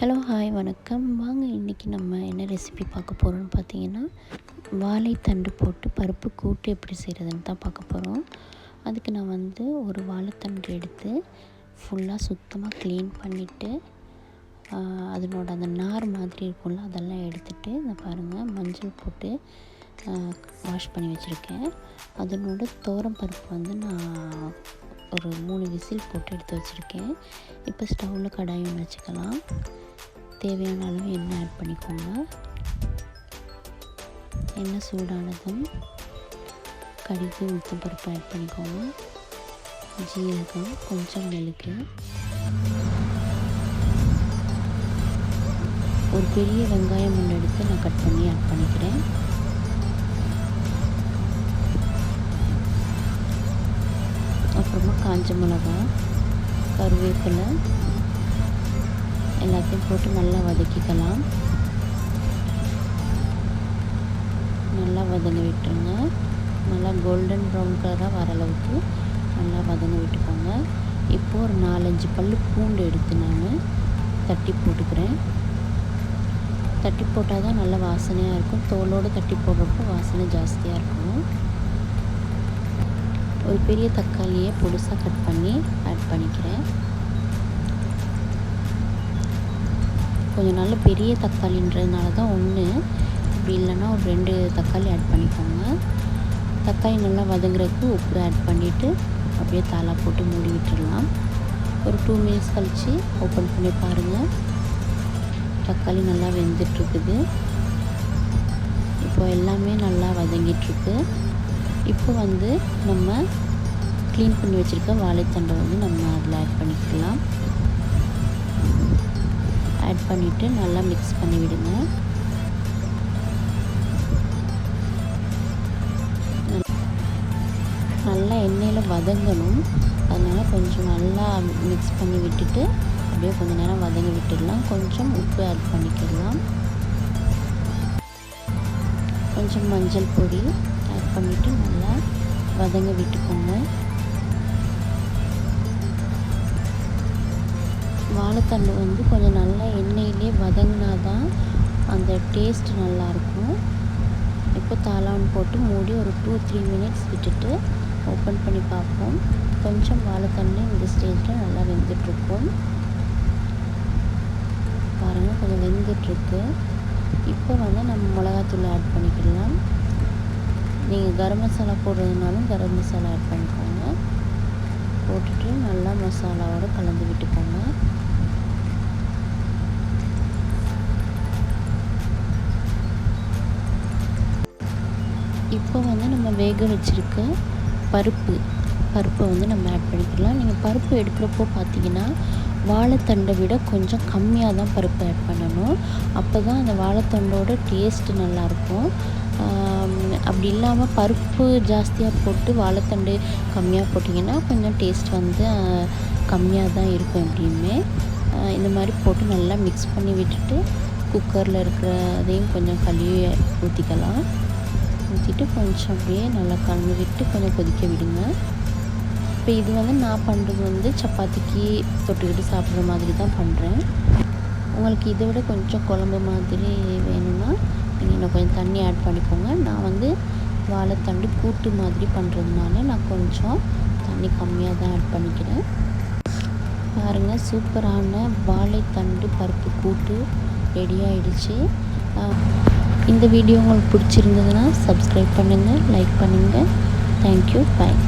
Hello hi வணக்கம். வாங்க இன்றைக்கி நம்ம என்ன ரெசிபி பார்க்க போகிறோம்னு பார்த்தீங்கன்னா வாழைத்தண்டு போட்டு பருப்பு கூட்டு எப்படி செய்கிறதுன்னு தான் பார்க்க போகிறோம் அதுக்கு நான் வந்து ஒரு வாழைத்தண்டு எடுத்து ஃபுல்லாக சுத்தமாக க்ளீன் பண்ணிவிட்டு அதனோட அந்த நார் மாதிரி இருக்கும்ல அதெல்லாம் எடுத்துகிட்டு இந்த பாருங்கள் மஞ்சள் போட்டு வாஷ் பண்ணி வச்சுருக்கேன். அதனோட தோரம் பருப்பு வந்து நான் ஒரு மூணு விசில் போட்டு எடுத்து வச்சுருக்கேன். இப்போ ஸ்டவ்வில் கடாயம் வச்சுக்கலாம். தேவையான அளவு எண்ணெய் ஆட் பண்ணிக்கோங்க. எண்ணெய் சூடானதும் கடுகு உளுத்தம் பருப்பு ஆட் பண்ணிக்கோங்க. ஜீரகம் கொஞ்சம் மிளகு. ஒரு பெரிய வெங்காயம் ஒன்று எடுத்து நான் கட் பண்ணி ஆட் பண்ணிக்கிறேன். அப்புறமா காஞ்ச மிளகா கருவேப்பிலை எல்லாத்தையும் போட்டு நல்லா வதக்கிக்கலாம். நல்லா வதங்க விட்டுருங்க. நல்லா கோல்டன் ப்ரௌன் கலராக வர அளவுக்கு நல்லா வதங்க விட்டுக்கோங்க. இப்போது ஒரு நாலஞ்சு பல் பூண்டு எடுத்து நான் தட்டி போட்டுக்கிறேன். தட்டி போட்டால் தான் நல்லா வாசனையாக இருக்கும். தோலோடு தட்டி போடுறப்போ வாசனை ஜாஸ்தியாக இருக்கும். ஒரு பெரிய தக்காளியை பொடுசாக கட் பண்ணி ஆட் பண்ணிக்கிறேன். கொஞ்சம் நல்ல பெரிய தக்காளின்றதுனால தான் ஒன்று இப்படி இல்லைன்னா ஒரு ரெண்டு தக்காளி ஆட் பண்ணிக்கோங்க. தக்காளி நல்லா வதங்குறதுக்கு உப்பு ஆட் பண்ணிவிட்டு அப்படியே தாளா போட்டு மூடி விட்டுடலாம். ஒரு டூ மினிட்ஸ் கழித்து ஓப்பன் பண்ணி பாருங்கள் தக்காளி நல்லா வெந்துட்டுருக்குது. இப்போ எல்லாமே நல்லா வதங்கிட்டுருக்கு. இப்போ வந்து நம்ம க்ளீன் பண்ணி வச்சுருக்க வாழைத்தண்டை வந்து நம்ம அதில் ஆட் பண்ணி பண்ணிவிட்டு நல்லா மிக்ஸ் பண்ணி விடுங்க. நல்லா எண்ணெயில் வதங்கணும். அதனால் கொஞ்சம் நல்லா மிக்ஸ் பண்ணி விட்டுட்டு அப்படியே கொஞ்சம் நேரம் வதங்கி விட்டுடலாம். கொஞ்சம் உப்பு ஆட் பண்ணிக்கிடலாம் கொஞ்சம் மஞ்சள் பொடி ஆட் பண்ணிவிட்டு நல்லா வதங்க விட்டுக்கோங்க. வாழைத்தண்டு வந்து கொஞ்சம் நல்லா எண்ணெயிலே வதங்கினா தான் அந்த டேஸ்ட் நல்லாயிருக்கும். இப்போ தாளான் போட்டு மூடி ஒரு டூ த்ரீ மினிட்ஸ் விட்டுட்டு ஓப்பன் பண்ணி பார்ப்போம். கொஞ்சம் வாழைத்தண்டு இந்த ஸ்டேஜில் நல்லா வெந்துட்டுருக்கும். பாருங்கள் கொஞ்சம் வெந்துட்டுருக்கு. இப்போ வந்து நம்ம மிளகாத்தூள் ஆட் பண்ணிக்கலாம். நீங்கள் கரம் மசாலா போடுறதுனாலும் கரம் மசாலா ஆட் பண்ணிக்கோங்க. போட்டுட்டு நல்லா மசாலாவோடு கலந்து விட்டுக்கோங்க. இப்போ வந்து நம்ம வேக வச்சுருக்க பருப்பு பருப்பை வந்து நம்ம ஆட் பண்ணிக்கலாம். நீங்கள் பருப்பு எடுக்கிறப்போ பார்த்தீங்கன்னா வாழைத்தண்டை விட கொஞ்சம் கம்மியாக தான் பருப்பு ஆட் பண்ணணும். அப்போ தான் அந்த வாழைத்தண்டோட டேஸ்ட்டு நல்லாயிருக்கும். அப்படி இல்லாமல் பருப்பு ஜாஸ்தியாக போட்டு வாழைத்தண்டு கம்மியாக போட்டிங்கன்னா கொஞ்சம் டேஸ்ட் வந்து கம்மியாக தான் இருக்கும் எப்படியுமே. இந்த மாதிரி போட்டு நல்லா மிக்ஸ் பண்ணி விட்டுட்டு குக்கரில் இருக்கிற அதையும் கொஞ்சம் கழுவி ஊற்றிக்கலாம் ஊற்றிட்டு கொஞ்சம் அப்படியே நல்லா கலந்து விட்டு கொஞ்சம் கொதிக்க விடுங்க. இப்போ இது வந்து நான் பண்ணுறது வந்து சப்பாத்திக்கு தொட்டுக்கிட்டு சாப்பிட்ற மாதிரி தான் பண்ணுறேன் உங்களுக்கு இதை விட கொஞ்சம் குழம்பு மாதிரி வேணும்னா நீங்கள் இன்னும் கொஞ்சம் தண்ணி ஆட் பண்ணிக்கோங்க. நான் வந்து வாழைத்தண்டு கூட்டு மாதிரி பண்ணுறதுனால நான் கொஞ்சம் தண்ணி கம்மியாக தான் ஆட் பண்ணிக்கிறேன். பாருங்கள் சூப்பரான வாழைத்தண்டு பருப்பு கூட்டு ரெடி ஆகிடுச்சு இந்த வீடியோ உங்களுக்கு பிடிச்சிருந்ததுன்னா சப்ஸ்கிரைப் பண்ணுங்கள் லைக் பண்ணுங்கள் தேங்க்யூ பாய்